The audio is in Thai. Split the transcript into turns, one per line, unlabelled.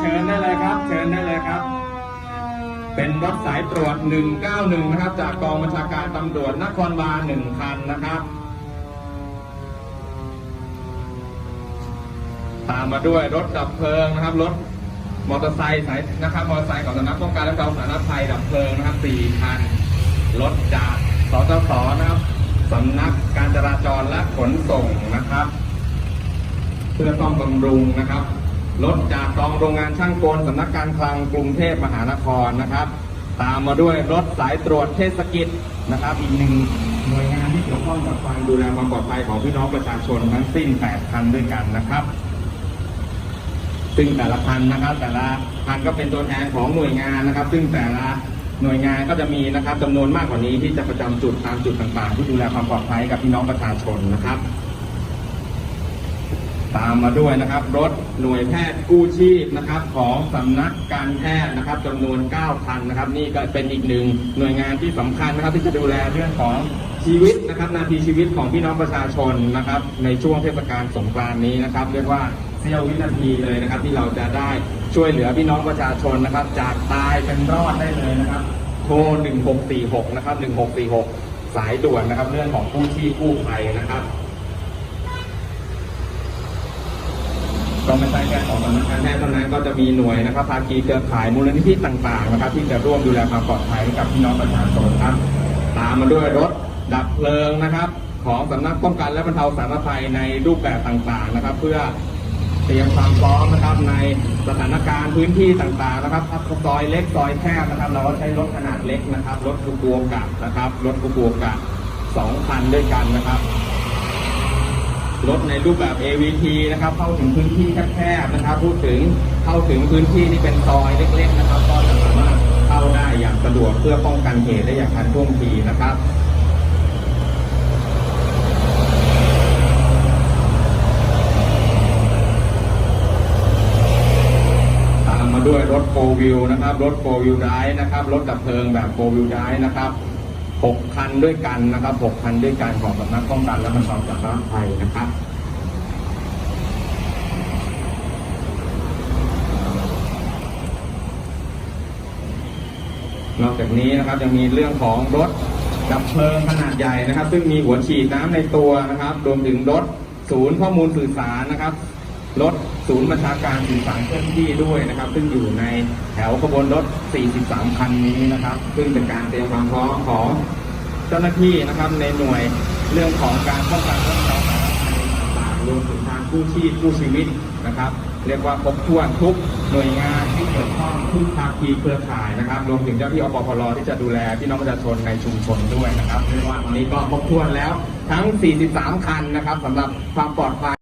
เชิญได้เลยครับ เชิญได้เลยครับ เป็นรถสายตรวจ 191 นะครับ จากกองบัญชาการตำรวจนครบาลหนึ่งคันนะครับ ตามมาด้วยรถดับเพลิงนะครับ รถมอเตอร์ไซค์สายนะครับ มอเตอร์ไซค์ของสำนักป้องกันและบรรเทาสาธารณภัยดับเพลิงนะครับ4คัน รถจากสตสนะครับสำนักการจราจรและขนส่งนะครับ เพื่อซ่อมบำรุงนะครับ รถจากกองโรงงานช่างกลสำนักการคลังกรุงเทพมหานครนะครับ ตามมาด้วยรถสายตรวจเทศกิจนะครับ อีกหนึ่งหน่วยงานที่เกี่ยวข้องกับการดูแลความปลอดภัยของพี่น้องประชาชนทั้งสิ้น 8 คันด้วยกันนะครับ ซึ่งแต่ละคันนะครับ แต่ละคันก็เป็นตัวแทนของหน่วยงานนะครับ ซึ่งแต่ละหน่วยงานก็จะมีนะครับจำนวนมากกว่านี้ที่จะประจำจุดตามจุดต่างๆที่ดูแลความปลอดภัยกับพี่น้องประชาชนนะครับ ตามมาด้วยนะครับ รถหน่วยแพทย์กู้ชีพนะครับของสำนักการแพทย์นะครับจำนวน 9 คันนะครับ นี่ก็เป็นอีกหนึ่งหน่วยงานที่สำคัญนะครับ ที่จะดูแลเรื่องของชีวิตนะครับ นาทีชีวิตของพี่น้องประชาชนนะครับ ในช่วงเทศกาลสงกรานต์นี้นะครับ เรียกว่าเสี้ยววินาทีเลยนะครับ ที่เราจะได้ช่วยเหลือพี่น้องประชาชนนะครับ จากตายเป็นรอดได้เลยนะครับโทร 1646 นะครับ 1646 สายด่วนนะครับ เรื่องของกู้ชีพกู้ภัยนะครับ ก็ไม่ใช่แค่ของสำนักงานแพทย์เท่านั้นก็จะมีหน่วยนะครับภาคีเครือข่ายมูลนิธิต่างๆนะครับ ที่จะร่วมดูแลความปลอดภัยกับพี่น้องประชาชนครับ ตามมาด้วยรถดับเพลิงนะครับ ของสำนักป้องกันและบรรเทาสาธารณภัยในรูปแบบต่างๆนะครับ เพื่อเตรียมความพร้อมนะครับในสถานการณ์พื้นที่ต่างๆนะครับซอยเล็กซอยแคบนะครับเราก็ใช้รถขนาดเล็กนะครับรถกุกูโอกะนะครับรถกุกูโอกะสองคันด้วยกันนะครับ รถในรูปแบบ AVT นะครับเข้าถึงพื้นที่แคบๆนะครับ พูดถึงเข้าถึงพื้นที่ที่เป็นซอยเล็ก ๆ นะครับก็จะสามารถเข้าได้อย่างสะดวกเพื่อป้องกันเหตุได้อย่างทันท่วงทีนะครับตามมาด้วยรถโฟวิวนะครับ รถโฟวิวไดนะครับ รถดับเพลิงแบบโฟวิวไดนะครับ หกคันด้วยกันนะครับหกคันด้วยกันของสำนักป้องกันและบรรเทาสาธารณภัยนะครับนอกจากนี้นะครับยังมีเรื่องของรถดับเพลิงขนาดใหญ่นะครับ ซึ่งมีหัวฉีดน้ำในตัวนะครับ รวมถึงรถศูนย์ข้อมูลสื่อสารนะครับ รถศูนย์บัญชาการสื่อสารเคลื่อนที่ด้วยนะครับ ซึ่งอยู่ในแถวขบวนรถ 43 คันนี้นะครับ ซึ่งเป็นการเตรียมความพร้อมของเจ้าหน้าที่นะครับในหน่วยเรื่องของการป้องกันและบรรเทาสาธารณภัยต่างๆรวมถึงทางกู้ชีพกู้ชีวิตนะครับ เรียกว่าครบถ้วนทุกหน่วยงานที่เกี่ยวข้องทุกภาคีเครือข่ายนะครับ รวมถึงเจ้าที่อปพลที่จะดูแลพี่น้องประชาชนในชุมชนด้วยนะครับเรียกว่าตอนนี้ก็ครบถ้วนแล้วทั้ง 43 คันนะครับสำหรับความปลอดภัย